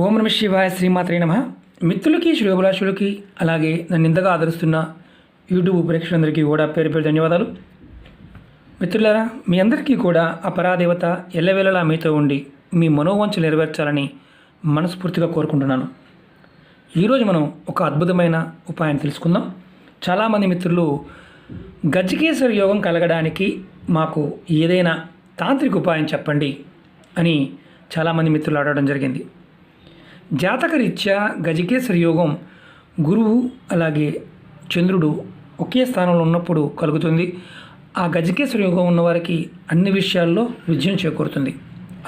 ఓం నమ శివాయ శ్రీమాత్రే నమ. మిత్రులకి శ్రీభిలాషులకి అలాగే నన్ను ఇంతగా ఆదరిస్తున్న యూట్యూబ్ ప్రేక్షకులందరికీ కూడా పేరు పేరు ధన్యవాదాలు. మిత్రులారా మీ అందరికీ కూడా అపరాదేవత ఎల్లవేళలా మీతో ఉండి మీ మనోవంచలు నెరవేర్చాలని మనస్ఫూర్తిగా కోరుకుంటున్నాను. ఈరోజు మనం ఒక అద్భుతమైన ఉపాయం తెలుసుకుందాం. చాలామంది మిత్రులు గజకేశ్వర యోగం కలగడానికి మాకు ఏదైనా తాంత్రిక ఉపాయం చెప్పండి అని చాలామంది మిత్రులు అడగడం జరిగింది. జాతకరీత్యా గజకేశ్వర యోగం గురువు అలాగే చంద్రుడు ఒకే స్థానంలో ఉన్నప్పుడు కలుగుతుంది. ఆ గజకేశ్వర యోగం ఉన్నవారికి అన్ని విషయాల్లో విజయం చేకూరుతుంది.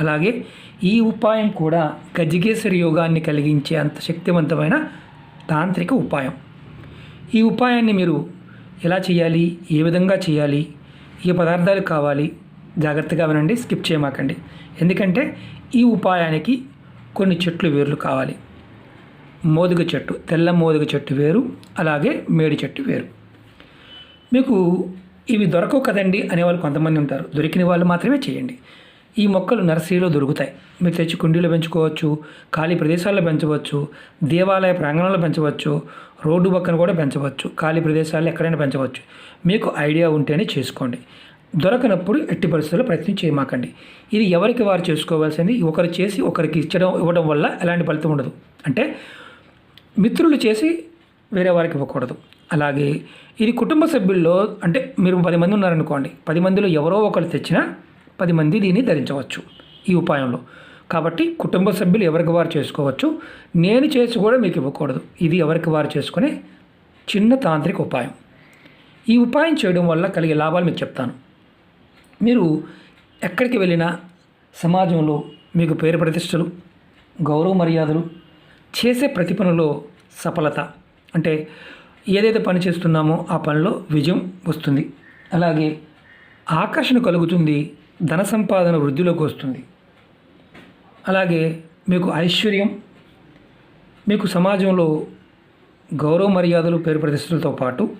అలాగే ఈ ఉపాయం కూడా గజకేశ్వర యోగాన్ని కలిగించే అంత శక్తివంతమైన తాంత్రిక ఉపాయం. ఈ ఉపాయాన్ని మీరు ఎలా చేయాలి? ఏ విధంగా చేయాలి? ఏ పదార్థాలు కావాలి? జాగ్రత్తగా వినండి స్కిప్ చేయమాకండి. ఎందుకంటే ఈ ఉపాయానికి కొన్ని చెట్లు వేర్లు కావాలి. మోదుగ చెట్టు తెల్ల మోదుగ చెట్టు వేరు అలాగే మేడి చెట్టు వేరు. మీకు ఇవి దొరకవు కదండి అనేవాళ్ళు కొంతమంది ఉంటారు. దొరికిన వాళ్ళు మాత్రమే చేయండి. ఈ మొక్కలు నర్సరీలో దొరుకుతాయి. మీరు తెచ్చి కుండీలో పెంచుకోవచ్చు ఖాళీ ప్రదేశాల్లో పెంచవచ్చు దేవాలయ ప్రాంగణంలో పెంచవచ్చు రోడ్డు పక్కన కూడా పెంచవచ్చు ఖాళీ ప్రదేశాల్లో ఎక్కడైనా పెంచవచ్చు. మీకు ఐడియా ఉంటేనే చేసుకోండి. దొరకనప్పుడు ఎట్టి పరిస్థితుల్లో ప్రయత్నం చేయమాకండి. ఇది ఎవరికి వారు చేసుకోవాల్సింది? ఒకరు చేసి ఒకరికి ఇచ్చడం ఇవ్వడం వల్ల ఎలాంటి ఫలితం ఉండదు. అంటే మిత్రులు చేసి వేరే వారికి ఇవ్వకూడదు. అలాగే ఇది కుటుంబ సభ్యుల్లో అంటే మీరు పది మంది ఉన్నారనుకోండి. పది మందిలో ఎవరో ఒకరు తెచ్చినా పది మంది దీన్ని ధరించవచ్చు ఈ ఉపాయంలో. కాబట్టి కుటుంబ సభ్యులు ఎవరికి వారు చేసుకోవచ్చు? నేను చేసి కూడా మీకు ఇవ్వకూడదు. ఇది ఎవరికి వారు చేసుకునే చిన్న తాంత్రిక ఉపాయం. ఈ ఉపాయం చేయడం వల్ల కలిగే లాభాలు మీకు చెప్తాను. మీరు ఎక్కడికి వెళ్ళినా సమాజంలో మీకు పేరు ప్రతిష్టలు గౌరవ మర్యాదలు చేసే ప్రతి పనిలో సఫలత. అంటే ఏదైతే పని చేస్తున్నామో ఆ పనిలో విజయం వస్తుంది. అలాగే ఆకర్షణ కలుగుతుంది ధన సంపాదన వృద్ధిలోకి వస్తుంది. అలాగే మీకు ఐశ్వర్యం మీకు సమాజంలో గౌరవ మర్యాదలు పేరు ప్రతిష్టలతో పాటు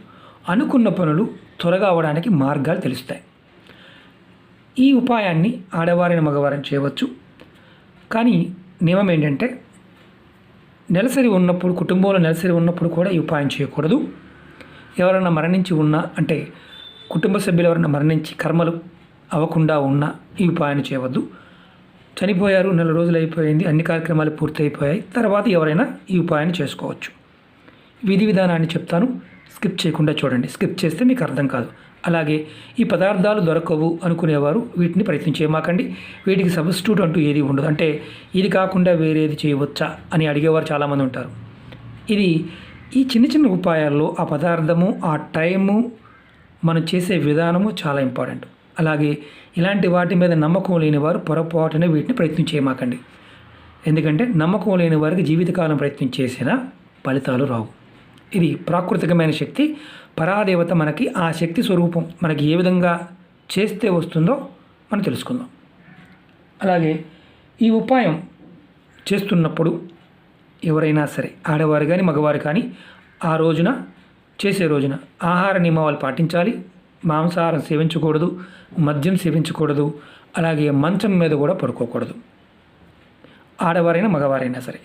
అనుకున్న పనులు త్వరగా అవడానికి మార్గాలు తెలుస్తాయి. ఈ ఉపాయాన్ని ఆడవారిని మగవారిని చేయవచ్చు. కానీ నియమం ఏంటంటే నెలసరి ఉన్నప్పుడు కుటుంబంలో నెలసరి ఉన్నప్పుడు కూడా ఈ ఉపాయం చేయకూడదు. ఎవరైనా మరణించి ఉన్నా అంటే కుటుంబ సభ్యులు ఎవరైనా మరణించి కర్మలు అవ్వకుండా ఉన్నా ఈ ఉపాయాన్ని చేయవద్దు. చనిపోయారు నెల రోజులు అయిపోయింది అన్ని కార్యక్రమాలు పూర్తయిపోయాయి తర్వాత ఎవరైనా ఈ ఉపాయాన్ని చేసుకోవచ్చు. విధి విధానాన్ని చెప్తాను. స్కిప్ చేయకుండా చూడండి. స్కిప్ చేస్తే మీకు అర్థం కాదు. అలాగే ఈ పదార్థాలు దొరకవు అనుకునేవారు వీటిని ప్రయత్నం చేయమాకండి. వీటికి సబ్స్టిట్యూట్ అంటూ ఏది ఉండదు. అంటే ఇది కాకుండా వేరేది చేయవచ్చా అని అడిగేవారు చాలామంది ఉంటారు. ఇది ఈ చిన్న చిన్న ఉపాయాల్లో ఆ పదార్థము ఆ టైము మనం చేసే విధానము చాలా ఇంపార్టెంట్. అలాగే ఇలాంటి వాటి మీద నమ్మకం లేని వారు పొరపాటున వీటిని ప్రయత్నం చేయమాకండి. ఎందుకంటే నమ్మకం లేని వారికి జీవితకాలం ప్రయత్నం చేసినా ఫలితాలు రావు. ఇది ప్రాకృతికమైన శక్తి పరాదేవత మనకి ఆ శక్తి స్వరూపం మనకి ఏ విధంగా చేస్తే వస్తుందో మనం తెలుసుకుందాం. అలాగే ఈ ఉపాయం చేస్తున్నప్పుడు ఎవరైనా సరే ఆడవారు కానీ మగవారు కానీ ఆ రోజున చేసే రోజున ఆహార నియమాలు పాటించాలి. మాంసాహారం సేవించకూడదు మద్యం సేవించకూడదు అలాగే మంచం మీద కూడా పడుకోకూడదు. ఆడవారైనా మగవారైనా సరే.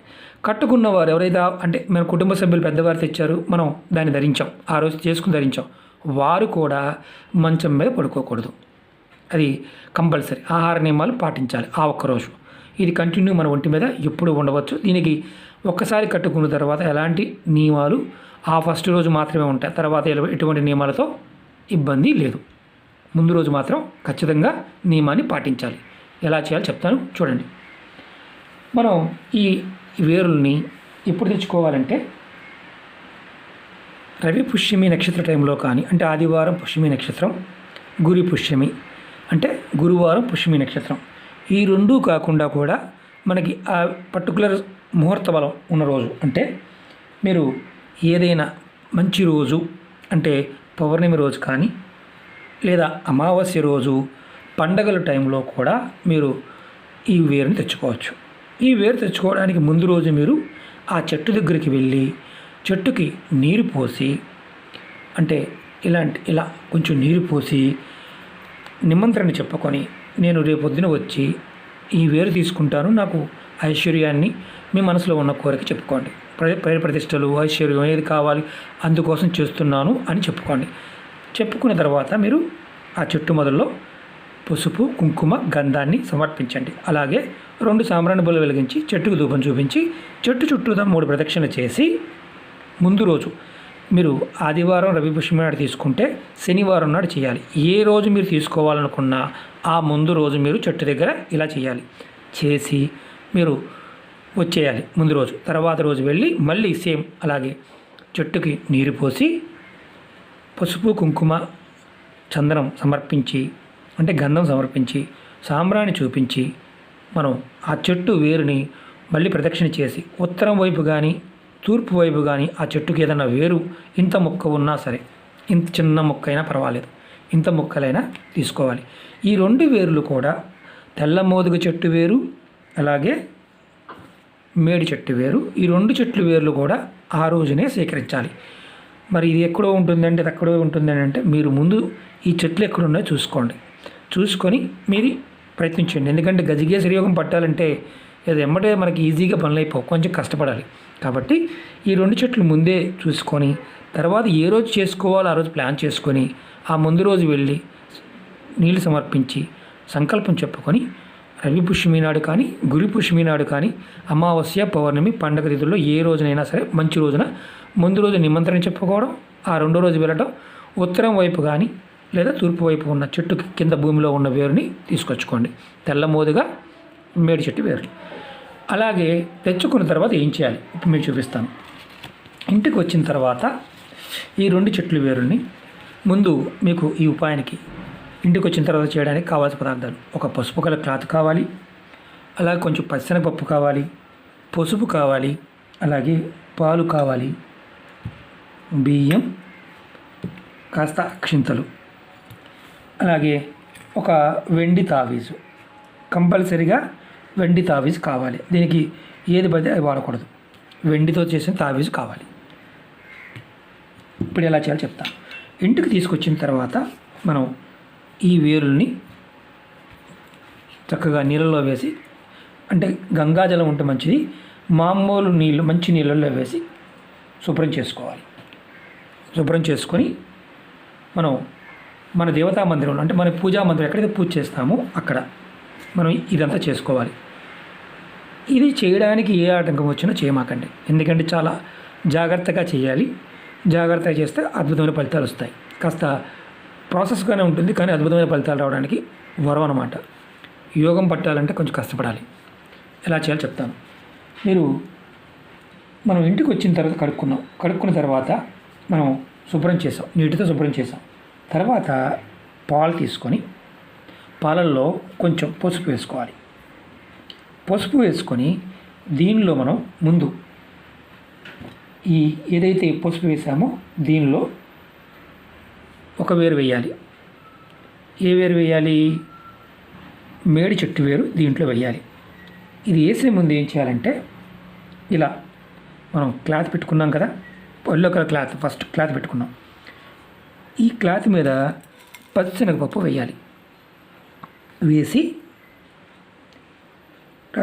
కట్టుకున్నవారు ఎవరైతే అంటే మన కుటుంబ సభ్యులు పెద్దవారు తెచ్చారు మనం దాన్ని ధరించాం ఆ రోజు చేసుకుని ధరించాం. వారు కూడా మంచం మీద పడుకోకూడదు. అది కంపల్సరీ. ఆహార నియమాలు పాటించాలి ఆ ఒక్కరోజు ఇది కంటిన్యూ మన ఒంటి మీద ఎప్పుడు ఉండవచ్చు. దీనికి ఒక్కసారి కట్టుకున్న తర్వాత ఎలాంటి నియమాలు ఆ ఫస్ట్ రోజు మాత్రమే ఉంటాయి. తర్వాత ఎటువంటి నియమాలతో ఇబ్బంది లేదు. ముందు రోజు మాత్రం ఖచ్చితంగా నియమాన్ని పాటించాలి. ఎలా చేయాలో చెప్తాను. చూడండి. మనం ఈ వేరుల్ని ఎప్పుడు తెచ్చుకోవాలంటే రవి పుష్యమి నక్షత్ర టైంలో కానీ అంటే ఆదివారం పుష్యమి నక్షత్రం గురి పుష్యమి అంటే గురువారం పుష్యమి నక్షత్రం. ఈ రెండూ కాకుండా కూడా మనకి ఆ పర్టికులర్ ముహూర్త బలం ఉన్న రోజు అంటే మీరు ఏదైనా మంచి రోజు అంటే పౌర్ణమి రోజు కానీ లేదా అమావాస్య రోజు పండగల టైంలో కూడా మీరు ఈ వేరుని తెచ్చుకోవచ్చు. ఈ వేరు తెచ్చుకోవడానికి ముందు రోజు మీరు ఆ చెట్టు దగ్గరికి వెళ్ళి చెట్టుకి నీరు పోసి అంటే ఇలాంటి ఇలా కొంచెం నీరు పోసి నిమంత్రణ చెప్పుకొని నేను రేపొద్దున వచ్చి ఈ వేరు తీసుకుంటాను. నాకు ఐశ్వర్యాన్ని మీ మనసులో ఉన్న కోరిక చెప్పుకోండి. ప్ర- పేరు ప్రతిష్టలు ఐశ్వర్యం ఏది కావాలి అందుకోసం చేస్తున్నాను అని చెప్పుకోండి. చెప్పుకున్న తర్వాత మీరు ఆ చెట్టు మొదల్లో పసుపు కుంకుమ గంధాన్ని సమర్పించండి. అలాగే రెండు సాంబ్రాణి బుల్ల వెలిగించి చెట్టుకు ధూపం చూపించి చెట్టు చుట్టూదా మూడు ప్రదక్షిణ చేసి ముందు రోజు మీరు ఆదివారం రవి పుష్యమి నాడు తీసుకుంటే శనివారం నాడు చేయాలి. ఏ రోజు మీరు తీసుకోవాలనుకున్నా ఆ ముందు రోజు మీరు చెట్టు దగ్గర ఇలా చేయాలి. చేసి మీరు వచ్చేయాలి ముందు రోజు. తర్వాత రోజు వెళ్ళి మళ్ళీ సేమ్ అలాగే చెట్టుకి నీరు పోసి పసుపు కుంకుమ చందనం సమర్పించి అంటే గంధం సమర్పించి సాంబ్రాన్ని చూపించి మనం ఆ చెట్టు వేరుని మళ్ళీ ప్రదక్షిణ చేసి ఉత్తరం వైపు కానీ తూర్పు వైపు కానీ ఆ చెట్టుకి ఏదైనా వేరు ఇంత మొక్క ఉన్నా సరే ఇంత చిన్న మొక్క అయినా పర్వాలేదు. ఇంత మొక్కలైనా తీసుకోవాలి. ఈ రెండు వేర్లు కూడా తెల్ల మోదుగ చెట్టు వేరు అలాగే మేడి చెట్టు వేరు. ఈ రెండు చెట్లు వేర్లు కూడా ఆ రోజునే సేకరించాలి. మరి ఇది ఎక్కడో ఉంటుందంటే ఇది ఎక్కడో ఉంటుందని అంటే మీరు ముందు ఈ చెట్లు ఎక్కడున్నాయో చూసుకోండి. చూసుకొని మీరు ప్రయత్నించండి. ఎందుకంటే గజగేసరి యోగం పట్టాలంటే అది ఎమ్మటే మనకి ఈజీగా పనులు అయిపో కొంచెం కష్టపడాలి. కాబట్టి ఈ రెండు చెట్లు ముందే చూసుకొని తర్వాత ఏ రోజు చేసుకోవాలో ఆ రోజు ప్లాన్ చేసుకొని ఆ ముందు రోజు వెళ్ళి నీళ్ళు సమర్పించి సంకల్పం చెప్పుకొని రవి పుష్యమి నాడు కానీ గురి పుష్యమి నాడు కానీ అమావాస్య పౌర్ణమి పండగ తిథుల్లో ఏ రోజునైనా సరే మంచి రోజున ముందు రోజు నిమంత్రణ చెప్పుకోవడం ఆ రెండో రోజు వెళ్ళడం ఉత్తరం వైపు కానీ లేదా తూర్పు వైపు ఉన్న చెట్టు కింద భూమిలో ఉన్న వేరుని తీసుకొచ్చుకోండి. తెల్ల మోదుగా మేడి చెట్టు వేరుని అలాగే తెచ్చుకున్న తర్వాత ఏం చేయాలి? ఇప్పుడు మీకు చూపిస్తాను. ఇంటికి వచ్చిన తర్వాత ఈ రెండు చెట్లు వేరుల్ని ముందు మీకు ఈ ఉపాయానికి ఇంటికి వచ్చిన తర్వాత చేయడానికి కావాల్సిన పదార్థాలు. ఒక పసుపు కల క్లాత్ కావాలి. అలాగే కొంచెం పచ్చనపప్పు కావాలి. పసుపు కావాలి. అలాగే పాలు కావాలి. బియ్యం కాస్త అక్షింతలు. అలాగే ఒక వెండి తావీజు. కంపల్సరిగా వెండి తావీజు కావాలి. దీనికి ఏది పడితే అది వాడకూడదు. వెండితో చేసిన తావీజు కావాలి. ఇప్పుడు ఎలా చేయాలో చెప్తాను ఇంటికి తీసుకొచ్చిన తర్వాత మనం ఈ వేరుల్ని చక్కగా నీళ్ళలో వేసి అంటే గంగాజలం ఉంటే మంచిది మామూలు నీళ్ళు మంచి నీళ్ళల్లో వేసి శుభ్రం చేసుకోవాలి. శుభ్రం చేసుకొని మనం మన దేవతా మందిరంలో అంటే మన పూజా మందిరం ఎక్కడైతే పూజ చేస్తామో అక్కడ మనం ఇదంతా చేసుకోవాలి. ఇది చేయడానికి ఏ ఆటంకం వచ్చినా చేయమాకండి. ఎందుకంటే చాలా జాగ్రత్తగా చేయాలి. జాగ్రత్తగా చేస్తే అద్భుతమైన ఫలితాలు వస్తాయి. కాస్త ప్రాసెస్గానే ఉంటుంది కానీ అద్భుతమైన ఫలితాలు రావడానికి వరం అనమాట యోగం పట్టాలంటే కొంచెం కష్టపడాలి. ఎలా చేయాలో చెప్తాను. మీరు మనం ఇంటికి వచ్చిన తర్వాత కడుక్కున్నాం. కడుక్కున్న తర్వాత మనం శుభ్రం చేసాం నీటితో శుభ్రం చేసాం తర్వాత పాలు తీసుకొని పాలల్లో కొంచెం పసుపు వేసుకోవాలి. పసుపు వేసుకొని దీనిలో మనం ముందు ఈ ఏదైతే పసుపు వేసామో దీనిలో ఒక వేరు వేయాలి. ఏ వేరు వేయాలి? మేడి చెట్టు వేరు దీంట్లో వేయాలి. ఇది వేసే ముందు ఏం చేయాలంటే ఇలా మనం క్లాత్ పెట్టుకున్నాం కదా yellow colour cloth first cloth పెట్టుకున్నాం. ఈ క్లాత్ మీద పచ్చిశనగపప్పు వేయాలి. వేసి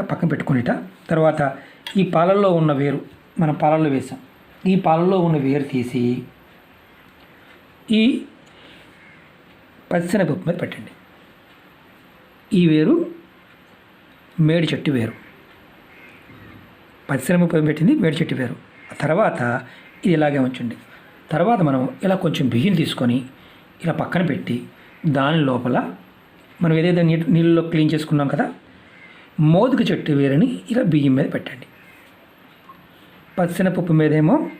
పక్కన పెట్టుకునేట. తర్వాత ఈ పాలల్లో ఉన్న వేరు మనం పాలల్లో వేసాం. ఈ పాలల్లో ఉన్న వేరు తీసి ఈ పచ్చిశనగపప్పు మీద పెట్టండి. ఈ వేరు మేడి చెట్టు వేరు. పచ్చిశనగపప్పు పెట్టింది? మేడి చెట్టు వేరు. తర్వాత ఇది ఇలాగే ఉంచండి. తర్వాత మనం ఇలా కొంచెం బియ్యం తీసుకొని ఇలా పక్కన పెట్టి దాని లోపల మనం ఏదైతే నీటి నీళ్ళలో క్లీన్ చేసుకున్నాం కదా మోదుక చెట్టు వేరుని ఇలా బియ్యం మీద పెట్టండి. పచ్చనపప్పు మీదేమో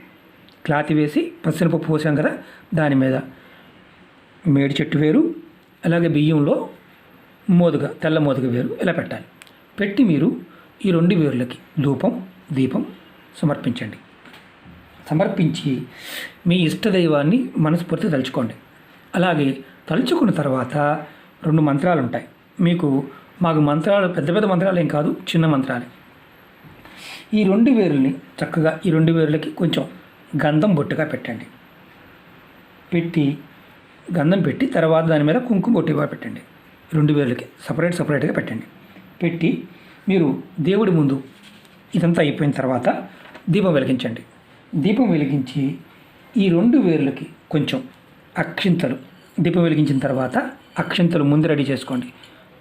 క్లాత్ వేసి పచ్చనపప్పు పోసాం కదా దాని మీద మేడి చెట్టు వేరు అలాగే బియ్యంలో మోదుగ తెల్ల మోదుగ వేరు ఇలా పెట్టాలి. పెట్టి మీరు ఈ రెండు వేరులకి ధూపం దీపం సమర్పించండి. సమర్పించి మీ ఇష్టదైవాన్ని మనస్ఫూర్తి తలుచుకోండి. అలాగే తలుచుకున్న తర్వాత రెండు మంత్రాలు ఉంటాయి మీకు మాకు మంత్రాలు పెద్ద పెద్ద మంత్రాలు ఏం కాదు చిన్న మంత్రాలే. ఈ రెండు వేరుల్ని చక్కగా ఈ రెండు వేరులకి కొంచెం గంధం బొట్టుగా పెట్టండి. పెట్టి గంధం పెట్టి తర్వాత దాని మీద కుంకుమ బొట్టుగా పెట్టండి. రెండు వేర్లకి సపరేట్ సపరేట్గా పెట్టండి. పెట్టి మీరు దేవుడి ముందు ఇదంతా అయిపోయిన తర్వాత దీపం వెలిగించండి. దీపం వెలిగించి ఈ రెండు వేర్లకి కొంచెం అక్షింతలు. దీపం వెలిగించిన తర్వాత అక్షింతలు ముందు రెడీ చేసుకోండి.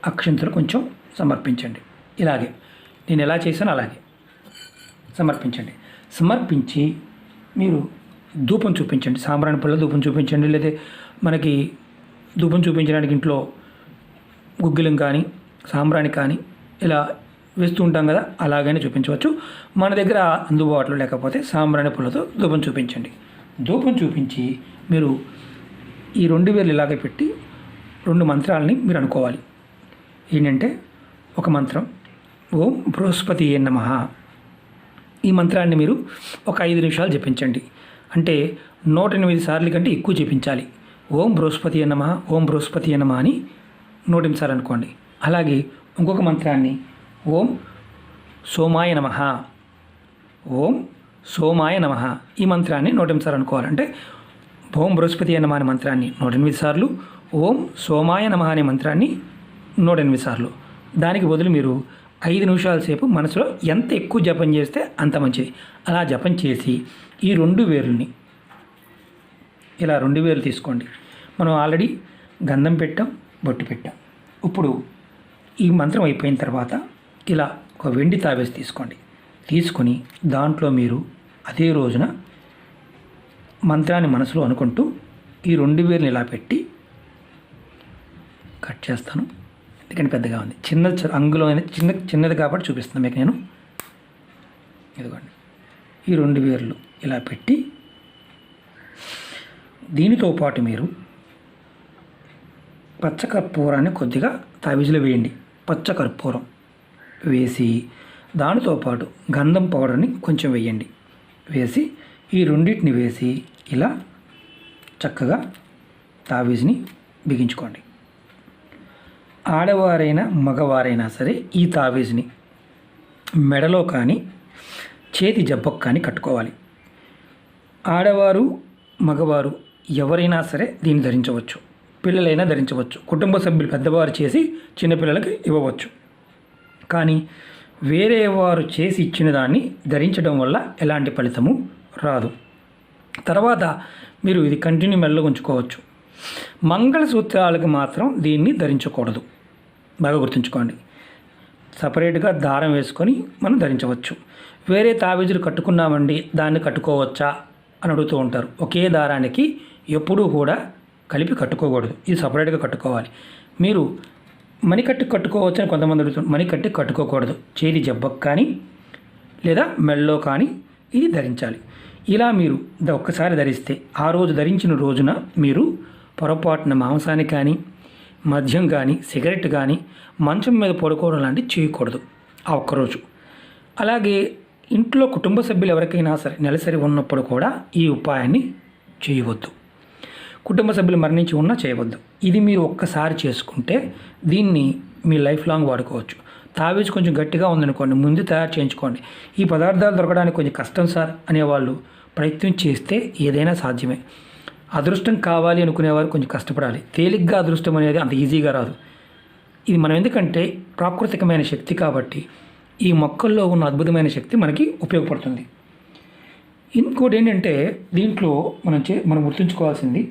అక్షింతలు కొంచెం సమర్పించండి. ఇలాగే. నేను ఎలా చేశాను అలాగే. సమర్పించండి. సమర్పించి మీరు ధూపం చూపించండి. సాంబ్రాణి పళ్ళ ధూపం చూపించండి. లేదా మనకి ధూపం చూపించడానికి ఇంట్లో గుగ్గిలం కానీ సాంబ్రాణి కానీ ఇలా వేస్తూ ఉంటాం కదా అలాగైనా చూపించవచ్చు. మన దగ్గర అందుబాటులో లేకపోతే సాంబ్రాణి పూలతో ధూపం చూపించండి. ధూపం చూపించి మీరు ఈ రెండు వేలు ఇలాగే పెట్టి రెండు మంత్రాలని మీరు అనుకోవాలి. ఏంటంటే ఒక మంత్రం ఓం బృహస్పతి ఏ నమః. ఈ మంత్రాన్ని మీరు ఒక ఐదు నిమిషాలు జపించండి. అంటే నూట ఎనిమిది సార్లు కంటే ఎక్కువ జపించాలి. ఓం బృహస్పతి నమ ఓం బృహస్పతి నమ అని నూట ఎనిమిది సార్లు అనుకోండి. అలాగే ఇంకొక మంత్రాన్ని ఓం సోమాయ నమ. ఓం సోమాయ నమ. ఈ మంత్రాన్ని నూట ఎనిమిది సార్లు అనుకోవాలంటే ఓం బృహస్పతి నమ అనే మంత్రాన్ని నూట ఎనిమిది సార్లు ఓం సోమాయ నమ అనే మంత్రాన్ని నూట ఎనిమిది సార్లు. దానికి బదులు మీరు ఐదు నిమిషాల సేపు మనసులో ఎంత ఎక్కువ జపం చేస్తే అంత మంచిది. అలా జపం చేసి ఈ రెండు వేర్లని ఇలా రెండు వేలు తీసుకోండి. మనం ఆల్రెడీ గంధం పెట్టాం బొట్టు పెట్టాం. ఇప్పుడు ఈ మంత్రం అయిపోయిన తర్వాత ఇలా ఒక వెండి తావేసి తీసుకోండి. తీసుకొని దాంట్లో మీరు అదే రోజున మంత్రాన్ని మనసులో అనుకుంటూ ఈ రెండు వేలు ఇలా పెట్టి కట్ చేస్తాను. ఎందుకంటే పెద్దగా ఉంది. చిన్న అంగులో చిన్న చిన్నది కాబట్టి చూపిస్తాను మీకు నేను. ఇదిగోండి. ఈ రెండు వేర్లు ఇలా పెట్టి దీనితో పాటు మీరు పచ్చకర్పూరాన్ని కొద్దిగా తావిజులో వేయండి. పచ్చకర్పూరం వేసి దానితో పాటు గంధం పౌడర్ని కొంచెం వేయండి. వేసి ఈ రెండింటిని వేసి ఇలా చక్కగా తావీజ్ని బిగించుకోండి. ఆడవారైనా మగవారైనా సరే ఈ తావీజ్ని మెడలో కానీ చేతి జబ్బకు కానీ కట్టుకోవాలి. ఆడవారు మగవారు ఎవరైనా సరే దీన్ని ధరించవచ్చు. పిల్లలైనా ధరించవచ్చు. కుటుంబ సభ్యులు పెద్దవారు చేసి చిన్నపిల్లలకి ఇవ్వవచ్చు. కానీ వేరే వారు చేసి ఇచ్చిన దాన్ని ధరించడం వల్ల ఎలాంటి ఫలితము రాదు. తర్వాత మీరు ఇది కంటిన్యూ మెల్ల ఉంచుకోవచ్చు. మంగళసూత్రాలకు మాత్రం దీన్ని ధరించకూడదు. బాగా గుర్తుంచుకోండి. సపరేట్గా దారం వేసుకొని మనం ధరించవచ్చు. వేరే తావీజులు కట్టుకున్నామండి దాన్ని కట్టుకోవచ్చా అని అడుగుతూ ఉంటారు. ఒకే దారానికి ఎప్పుడూ కూడా కలిపి కట్టుకోకూడదు. ఇది సపరేట్గా కట్టుకోవాలి. మీరు మణికట్టి కట్టుకోవచ్చు అని కొంతమంది అడుగుతారు మణికట్టి కట్టుకోకూడదు. చేతి జబ్బకు కానీ లేదా మెళ్ళలో కానీ ఇది ధరించాలి. ఇలా మీరు ఒక్కసారి ధరిస్తే ఆ రోజు ధరించిన రోజున మీరు పొరపాటున మాంసాన్ని కానీ మద్యం కానీ సిగరెట్ కానీ మంచం మీద పడుకోవడం లాంటివి చేయకూడదు. ఆ ఒక్కరోజు. అలాగే ఇంట్లో కుటుంబ సభ్యులు ఎవరికైనా సరే నెలసరి ఉన్నప్పుడు కూడా ఈ ఉపాయాన్ని చేయవద్దు. కుటుంబ సభ్యులు మరణించి ఉన్నా చేయవద్దు. ఇది మీరు ఒక్కసారి చేసుకుంటే దీన్ని మీ లైఫ్ లాంగ్ వాడుకోవచ్చు. తావేజ్ కొంచెం గట్టిగా ఉందనుకోండి ముందు తయారు చేయించుకోండి. ఈ పదార్థాలు దొరకడానికి కొంచెం కష్టం సార్ అనేవాళ్ళు ప్రయత్నం చేస్తే ఏదైనా సాధ్యమే. అదృష్టం కావాలి అనుకునేవారు కొంచెం కష్టపడాలి. తేలిగ్గా అదృష్టం అనేది అంత ఈజీగా రాదు. ఇది మనం ఎందుకంటే ప్రాకృతికమైన శక్తి కాబట్టి ఈ మొక్కల్లో ఉన్న అద్భుతమైన శక్తి మనకి ఉపయోగపడుతుంది. ఇంకోటి ఏంటంటే దీంట్లో మనం చే మనం గుర్తుంచుకోవాల్సింది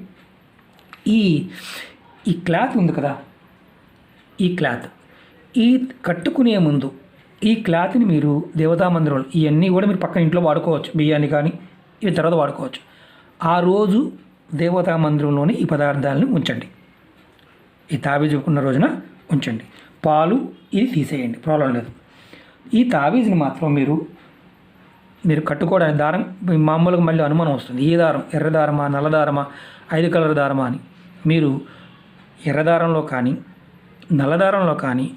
ఈ ఈ క్లాత్ ఉంది కదా? ఈ క్లాత్. ఈ కట్టుకునే ముందు ఈ క్లాత్ని మీరు దేవతా మందిరంలో ఇవన్నీ కూడా మీరు పక్కన ఇంట్లో వాడుకోవచ్చు. బియ్యాన్ని కానీ ఇవి తర్వాత వాడుకోవచ్చు. ఆ రోజు దేవతా మందిరంలోనే ఈ పదార్థాలను ఉంచండి. ఈ తాబీజు ఉన్న రోజున ఉంచండి. పాలు ఇది తీసేయండి. ప్రాబ్లం లేదు. ఈ తాబీజుని మాత్రం మీరు మీరు కట్టుకోవడానికి దారం మామూలుగా మళ్ళీ అనుమానం వస్తుంది. ఏ దారం? ఎర్ర దారమా? నల్ల దారమా? ఐదు కలర్ దారమా అని. మీరు ఎర్ర దారంలో కానీ నల్ల దారంలో కానీ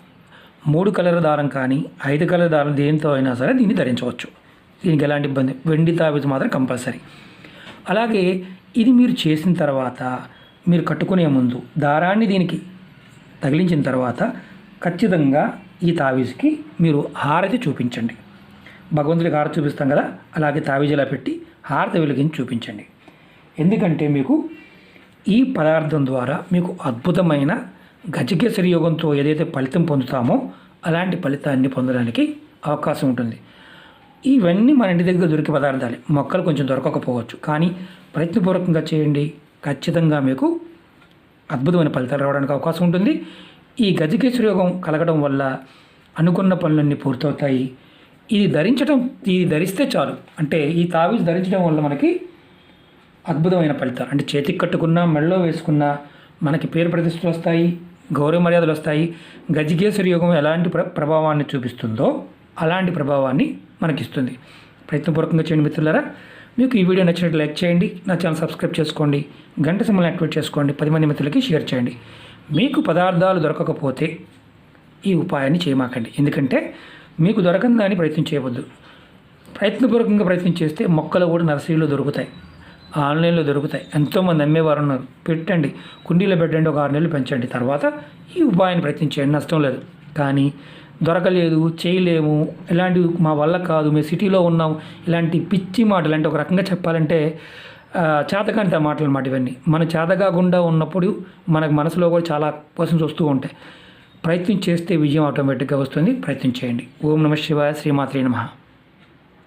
మూడు కలర్ దారం కానీ ఐదు కలర్ దారం దేనితో అయినా సరే దీన్ని ధరించవచ్చు. దీనికి ఎలాంటి ఇబ్బంది? వెండి తాబితు మాత్రం కంపల్సరీ. అలాగే ఇది మీరు చేసిన తర్వాత మీరు కట్టుకునే ముందు దారాన్ని దీనికి తగిలించిన తర్వాత ఖచ్చితంగా ఈ తావీజుకి మీరు హారతి చూపించండి. భగవంతుడికి హారతి చూపిస్తాం కదా? అలాగే తావీజులా పెట్టి హారతి వెలిగించి చూపించండి. ఎందుకంటే మీకు ఈ పదార్థం ద్వారా మీకు అద్భుతమైన గజకేసరి యోగంతో ఏదైతే ఫలితం పొందుతామో అలాంటి ఫలితాన్ని పొందడానికి అవకాశం ఉంటుంది. ఇవన్నీ మన ఇంటి దగ్గర దొరికే పదార్థాలే. మొక్కలు కొంచెం దొరకకపోవచ్చు. కానీ ప్రయత్నపూర్వకంగా చేయండి. ఖచ్చితంగా మీకు అద్భుతమైన ఫలితాలు రావడానికి అవకాశం ఉంటుంది. ఈ గజకేశ్వర యోగం కలగడం వల్ల అనుకున్న పనులన్నీ పూర్తవుతాయి. ఇది ధరించడం ఇది ధరిస్తే చాలు. అంటే ఈ తావీజ్ ధరించడం వల్ల మనకి అద్భుతమైన ఫలితాలు. అంటే చేతికి కట్టుకున్నా మెడలో వేసుకున్నా మనకి పేరు ప్రతిష్టలు వస్తాయి గౌరవ మర్యాదలు వస్తాయి. గజకేశ్వరి యోగం ఎలాంటి ప్ర ప్రభావాన్ని చూపిస్తుందో అలాంటి ప్రభావాన్ని మనకిస్తుంది. ప్రయత్నపూర్వకంగా చేయండి మిత్రులారా. మీకు ఈ వీడియో నచ్చినట్టు లైక్ చేయండి నా ఛానల్ సబ్స్క్రైబ్ చేసుకోండి గంట సింబల్ని యాక్టివేట్ చేసుకోండి పది మంది మిత్రులకి షేర్ చేయండి. మీకు పదార్థాలు దొరకకపోతే ఈ ఉపాయాన్ని చేయమాకండి. ఎందుకంటే మీకు దొరకందని ప్రయత్నం చేయవద్దు. ప్రయత్నపూర్వకంగా ప్రయత్నం చేస్తే మొక్కలు కూడా నర్సరీలో దొరుకుతాయి. ఆన్లైన్లో దొరుకుతాయి. ఎంతోమంది అమ్మేవారు ఉన్నారు పెట్టండి. కుండీలో పెట్టండి ఒక ఆరు నెలలు పెంచండి. తర్వాత ఈ ఉపాయాన్ని ప్రయత్నం చేయండి నష్టం లేదు. కానీ దొరకలేదు చేయలేము ఇలాంటివి మా వల్ల కాదు మేము సిటీలో ఉన్నాం ఇలాంటి పిచ్చి మాటలు అంటే ఒక రకంగా చెప్పాలంటే చేతకాంత మాటలు అనమాట ఇవన్నీ. మన చేతకాకుండా ఉన్నప్పుడు మనకు మనసులో కూడా చాలా క్వశ్చన్స్ వస్తూ ఉంటాయి. ప్రయత్నం చేస్తే విజయం ఆటోమేటిక్గా వస్తుంది. ప్రయత్నం చేయండి. ఓం నమ శివాయ శ్రీమాత్రి నమః.